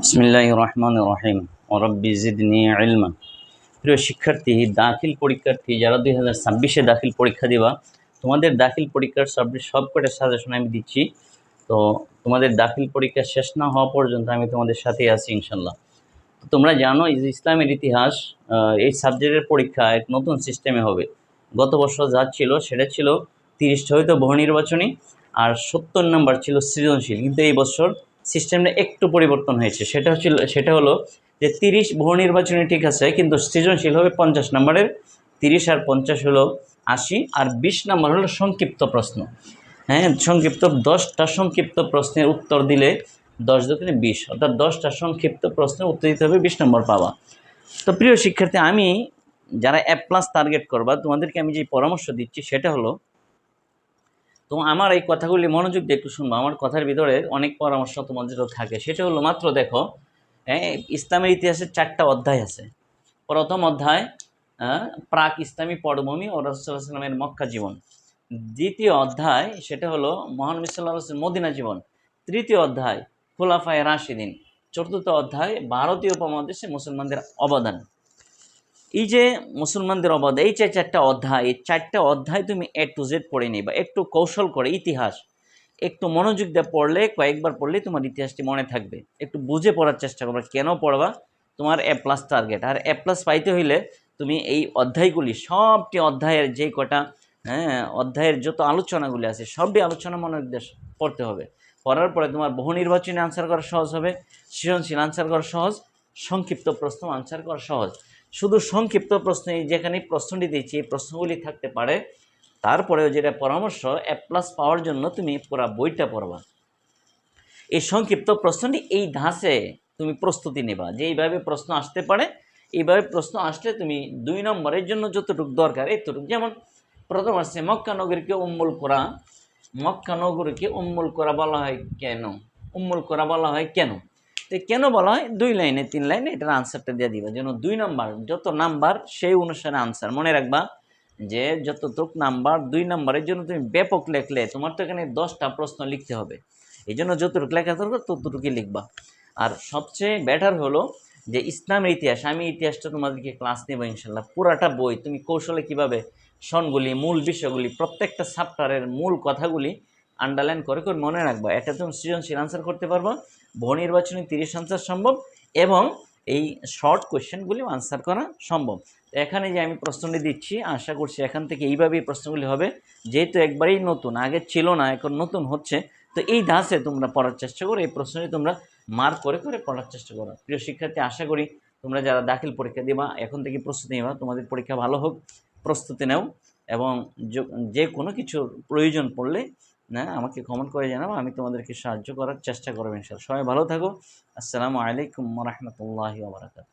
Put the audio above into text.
বিসমিল্লাহ রহমান রহিম ওরব্বি জিদনি ইলমা প্রিয় শিক্ষার্থী, দাখিল পরীক্ষার্থী, যারা দুই হাজার ছাব্বিশে দাখিল পরীক্ষা দিবা, তোমাদের দাখিল পরীক্ষার সব সব কটা সাজেশন আমি দিচ্ছি। তো তোমাদের দাখিল পরীক্ষা শেষ না হওয়া পর্যন্ত আমি তোমাদের সাথেই আছি ইনশাল্লাহ তো তোমরা জানো ইসলামের ইতিহাস এই সাবজেক্টের পরীক্ষা এক নতুন সিস্টেমে হবে। গত বছর যা ছিল সেটা ছিল তিরিশটা হয়তো বহু নির্বাচনী আর সত্তর নাম্বার ছিল সৃজনশীল। কিন্তু এই বছর সিস্টেমটা একটু পরিবর্তন হয়েছে। সেটা হচ্ছিল সেটা হলো যে তিরিশ বহু নির্বাচনী ঠিক আছে, কিন্তু সৃজনশীল হবে পঞ্চাশ নাম্বারের। তিরিশ আর পঞ্চাশ হলো আশি আর বিশ নাম্বার হলো সংক্ষিপ্ত প্রশ্ন। হ্যাঁ সংক্ষিপ্ত দশটা সংক্ষিপ্ত প্রশ্নের উত্তর দিলে দশ দক্ষিণে বিশ, অর্থাৎ দশটা সংক্ষিপ্ত প্রশ্নের উত্তর দিতে হবে বিশ নম্বর পাওয়া। তো প্রিয় শিক্ষার্থী, আমি যারা অ্যাপ প্লাস টার্গেট করবা, তোমাদেরকে আমি যে পরামর্শ দিচ্ছি, সেটা হলো তো আমার এই কথাগুলি মনোযোগ দিয়ে একটু শুনব। আমার কথার ভিতরে অনেক পরামর্শ তোমাদের থাকে। সেটা হলো মাত্র দেখো হ্যাঁ ইসলামের ইতিহাসে চারটা অধ্যায় আছে। প্রথম অধ্যায় প্রাক ইসলামী পটভূমি ও রসুলামের মক্কা জীবন। দ্বিতীয় অধ্যায়, সেটা হলো মহানবী সাল্লাহ মদিনা জীবন। তৃতীয় অধ্যায়, খোলাফায় রাশিদিন। চতুর্থ অধ্যায়, ভারতীয় উপমহাদেশে মুসলমানদের অবদান। এই যে মুসলমানদের অবদান এই যে চারটা অধ্যায়, এই চারটা অধ্যায় তুমি এ টু জেড পড়ে নিবা, একটু কৌশল করে, ইতিহাস, একটু মনোযোগ দিয়ে পড়লে, কয়েকবার পড়লে তোমার ইতিহাসটি মনে থাকবে। একটু বুঝে পড়ার চেষ্টা করবে, কেন পড়বা? তোমার এ প্লাস টার্গেট আর এ প্লাস পাইতে হইলে তুমি এই অধ্যায়গুলি, সবটি অধ্যায়ের যে কটা হ্যাঁ অধ্যায়ের যত আলোচনাগুলি আছে সবটি আলোচনা মনোযোগ দিয়ে পড়তে হবে। পড়ার পরে তোমার বহু নির্বাচনী আনসার করা সহজ হবে, সৃজনশীল আনসার করা সহজ, সংক্ষিপ্ত প্রশ্ন আনসার করা সহজ। শুধু সংক্ষিপ্ত প্রশ্ন যেখানে প্রশ্নটি দিয়েছি, এই প্রশ্নগুলি থাকতে পারে। তারপরেও যেটা পরামর্শ এ প্লাস পাওয়ার জন্য তুমি পুরো বইটা পড়বা। এই সংক্ষিপ্ত প্রশ্নটি এই ধাঁচে তুমি প্রস্তুতি নেবা যে এইভাবে প্রশ্ন আসতে পারে। এইভাবে প্রশ্ন আসলে তুমি দুই নম্বরের জন্য যতটুকু দরকার, এতটুকু। যেমন, প্রথম আসছে, মক্কা নগরীকে উম্মুল করা। মক্কা নগরীকে উম্মুল করা বলা হয় কেন? উম্মুল করা বলা হয় কেন? তো কেন বলা হয়? দুই লাইনে, তিন লাইনে এটার আনসারটা দিয়ে দিবা। যেন দুই নাম্বার, যত নাম্বার সেই অনুসারে আনসার মনে রাখবা যে যতটুক নাম্বার, দুই নাম্বারের জন্য তুমি ব্যাপক লেখলে তোমার তো এখানে দশটা প্রশ্ন লিখতে হবে। এই জন্য যতটুকু লেখা দরকার, ততটুকুই লিখবা। আর সবচেয়ে বেটার হলো যে ইসলামের ইতিহাস, আমি ইতিহাসটা তোমাদেরকে ক্লাস নেব ইনশাল্লাহ। পুরাটা বই তুমি কৌশলে কীভাবে সনগুলি, মূল বিষয়গুলি, প্রত্যেকটা চ্যাপ্টারের মূল কথাগুলি আন্ডারলাইন করে করে মনে রাখবা এটা তুমি সৃজনশীল আনসার করতে পারব। বহু নির্বাচনী তিরিশ আনসার সম্ভব এবং এই শর্ট কোয়েশ্চেনগুলি আনসার করা সম্ভব। এখানে যে আমি প্রশ্নটি দিচ্ছি, আশা করছি এখান থেকে এইভাবেই প্রশ্নগুলি হবে। যেহেতু একবারেই নতুন, আগে ছিল না, এখন নতুন হচ্ছে, তো এই ধাঁচে তোমরা পড়ার চেষ্টা করো, এই প্রশ্নটি তোমরা মার্ক করে করে পড়ার চেষ্টা করো। প্রিয় শিক্ষার্থী, আশা করি তোমরা যারা দাখিল পরীক্ষা দিবা, এখন থেকে প্রস্তুতি নেবা, তোমাদের পরীক্ষা ভালো হোক, প্রস্তুতি নেও এবং যে কোনো কিছুর প্রয়োজন পড়লে না, আমাকে কমেন্ট করে জানাব আমি তোমাদেরকে সাহায্য করার চেষ্টা করব ইনশাল সবাই ভালো থাকো। আসসালামু আলাইকুম রহমতুল্লাহি ওবরাকাত